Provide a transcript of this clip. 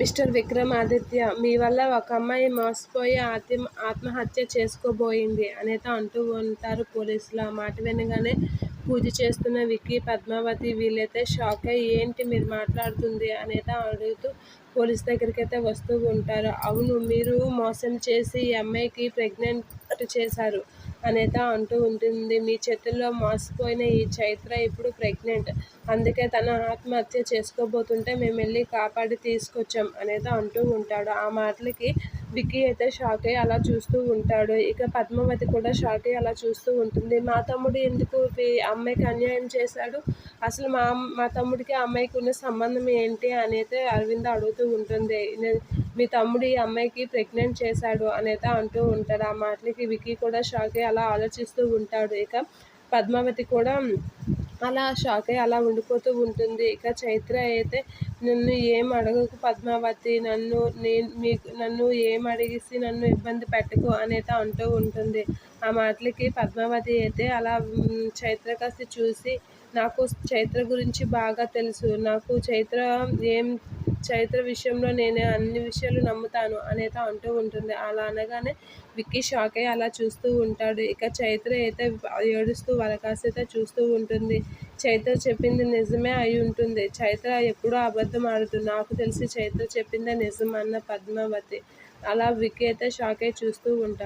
Mister Vikramaditya మీ వల్ల ఒక అమ్మాయి మోసపోయి ఆత్మ ఆత్మహత్య చేసుకోబోయింది అనేత అంటూ ఉంటారు పోలీసులు. ఆ మాట వినగానే పూజ చేస్తున్న విక్కీ, పద్మావతి వీళ్ళైతే షాక్ అయి ఏంటి మీరు మాట్లాడుతుంది అనేత అడుగుతూ పోలీస్ దగ్గరికైతే వస్తూ ఉంటారు. అవును మీరు మోసం చేసి ఈ అమ్మాయికి ప్రెగ్నెంట్ చేశారు అనేత అంటూ ఉంటుంది. మీ చేతుల్లో మోసపోయిన ఈ చైత్ర ఇప్పుడు ప్రెగ్నెంట్. అందుకే తను ఆత్మహత్య చేసుకోబోతుంటే మేము వెళ్ళి కాపాడి తీసుకొచ్చాం అనేత అంటూ ఉంటాడు. ఆ మాటలకి విక్కీ అయితే షాక్ అయ్యి అలా చూస్తూ ఉంటాడు. ఇక పద్మావతి కూడా షాక్ అయ్యి అలా చూస్తూ ఉంటుంది. మా తమ్ముడు ఎందుకు అమ్మాయికి అన్యాయం చేశాడు? అసలు మా మా తమ్ముడికి అమ్మాయికి ఉన్న సంబంధం ఏంటి అనైతే అరవింద అడుగుతూ ఉంటుంది. మీ తమ్ముడు ఈ అమ్మాయికి ప్రెగ్నెంట్ చేశాడు అనిత అంటూ ఉంటాడు. ఆ మాటలకి విక్కీ కూడా షాక్ అయ్యి అలా ఆలోచిస్తూ ఉంటాడు. ఇక పద్మావతి కూడా అలా షాక్ అయ్యి అలా ఉండిపోతూ ఉంటుంది. ఇక చైత్ర అయితే నన్ను ఏం అడగకు పద్మావతి నన్ను నేను మీకు నన్ను ఏం అడిగేసి నన్ను ఇబ్బంది పెట్టకు అనేది అంటూ ఉంటుంది. ఆ మాటలకి పద్మావతి అయితే అలా చైత్ర కాస్త చూసి నాకు చైత్ర గురించి బాగా తెలుసు. నాకు చైత్ర ఏం చైత్ర విషయంలో నేనే అన్ని విషయాలు నమ్ముతాను అనేత అంటూ ఉంటుంది. అలా అనగానే విక్కీ షాక్ అయ్యి అలా చూస్తూ ఉంటాడు. ఇక చైత్ర అయితే ఏడుస్తూ వాళ్ళ చూస్తూ ఉంటుంది. చైత్ర చెప్పింది నిజమే అయి ఉంటుంది. చైత్ర ఎప్పుడూ అబద్ధం ఆడుతుంది నాకు తెలిసి చైత్ర చెప్పిందే నిజం అన్న పద్మావతి. అలా విక్కీ అయితే షాక్ అయి చూస్తూ ఉంటాడు.